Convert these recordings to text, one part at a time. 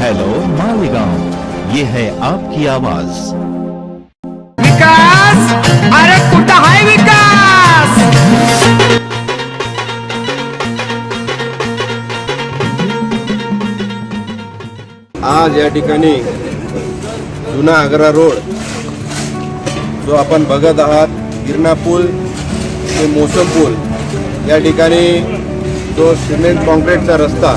Hello Malegaon ये है आपकी आवाज। विकास? अरे कुठं हाय विकास? आज या ठिकाणी जुना आग्रा रोड जो आपण बघत आहात गिरणा पूल ते मोसम पूल या ठिकाणी जो सिमेंट कॉन्क्रीटचा रस्ता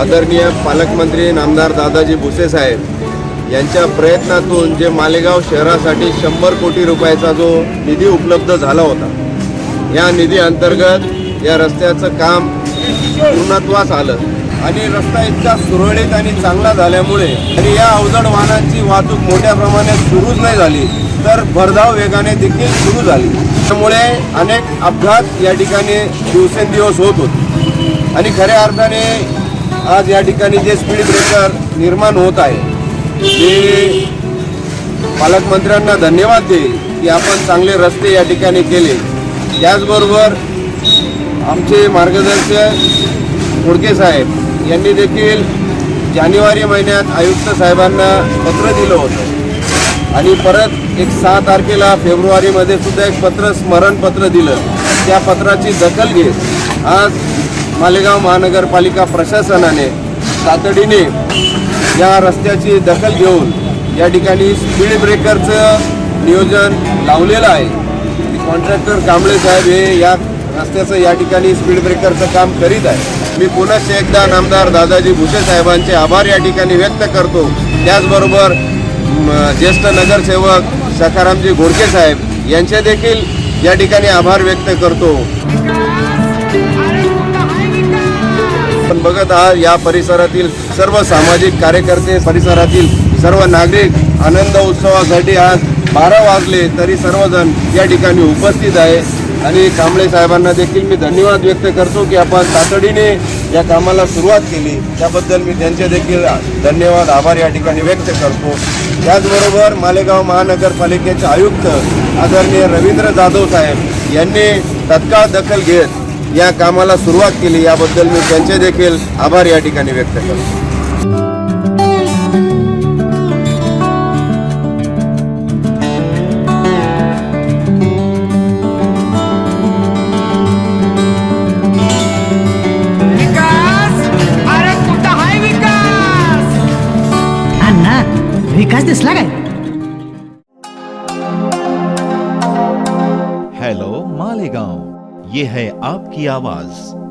आदरणीय पालकमंत्री नामदार दादाजी भुसे साहेब यांच्या प्रयत्नातून जे मालेगाव शहरासाठी शंभर कोटी रुपयाचा जो निधी उपलब्ध झाला होता या निधी अंतर्गत या रस्त्याचं काम पूर्णत्वास आलं. आणि रस्ता इतका सुरळीत आणि चांगला झाल्यामुळे आणि या अवजड वाहनांची वाहतूक मोठ्या प्रमाणात सुरूच नाही झाली तर भरधाव वेगाने देखील सुरू झाली. त्यामुळे अनेक अपघात या ठिकाणी दिवसेंदिवस होत होते. आणि खऱ्या अर्थाने आज या ठिकाणी जे स्पीड ब्रेकर निर्माण होत आहे ते पालकमंत्र्यांना धन्यवाद देईल की आपण चांगले रस्ते या ठिकाणी केले. त्याचबरोबर आमचे मार्गदर्शक मोडके साहेब यांनी देखील जानेवारी महिन्यात आयुक्त साहेबांना पत्र दिलं होतं. आणि परत एक सहा तारखेला फेब्रुवारीमध्ये सुद्धा एक पत्र स्मरणपत्र दिलं. त्या पत्राची दखल घेत आज मालेगाव महानगरपालिका प्रशासनाने तातडीने या रस्त्याची दखल घेऊन या ठिकाणी स्पीड ब्रेकरचं नियोजन लावलेलं आहे. कॉन्ट्रॅक्टर कांबळे साहेब हे या रस्त्याचं या ठिकाणी स्पीड ब्रेकरचं काम करीत आहे मी पुन्हा एकदा नामदार दादाजी भुसे साहेबांचे आभार या ठिकाणी व्यक्त करतो. त्याचबरोबर म, ज्येष्ठ नगरसेवक सखारामजी घोडके साहेब यांचे देखील या ठिकाणी आभार व्यक्त करतो. आपण बघत आहात या परिसरातील सर्व सामाजिक कार्यकर्ते परिसरातील सर्व नागरिक आनंद उत्सवासाठी आज बारा वाजले तरी सर्वजण या ठिकाणी उपस्थित आहे. आणि कांबळे साहेबांना देखील मी धन्यवाद व्यक्त करतो की आपण तातडीने या कामाला सुरुवात केली. त्याबद्दल मी त्यांचे देखील धन्यवाद आभार या ठिकाणी व्यक्त करतो. त्याचबरोबर मालेगाव महानगरपालिकेचे आयुक्त आदरणीय रवींद्र जाधव साहेब यांनी तत्काळ दखल घेत या कामाला सुरुवात केली. याबद्दल मी त्यांचे देखील आभार या ठिकाणी व्यक्त करतो. विकास? अरे कुठं हाय विकास? अण्णा विकास दिसला काय? हेलो मालेगांव. ये है आपकी आवाज।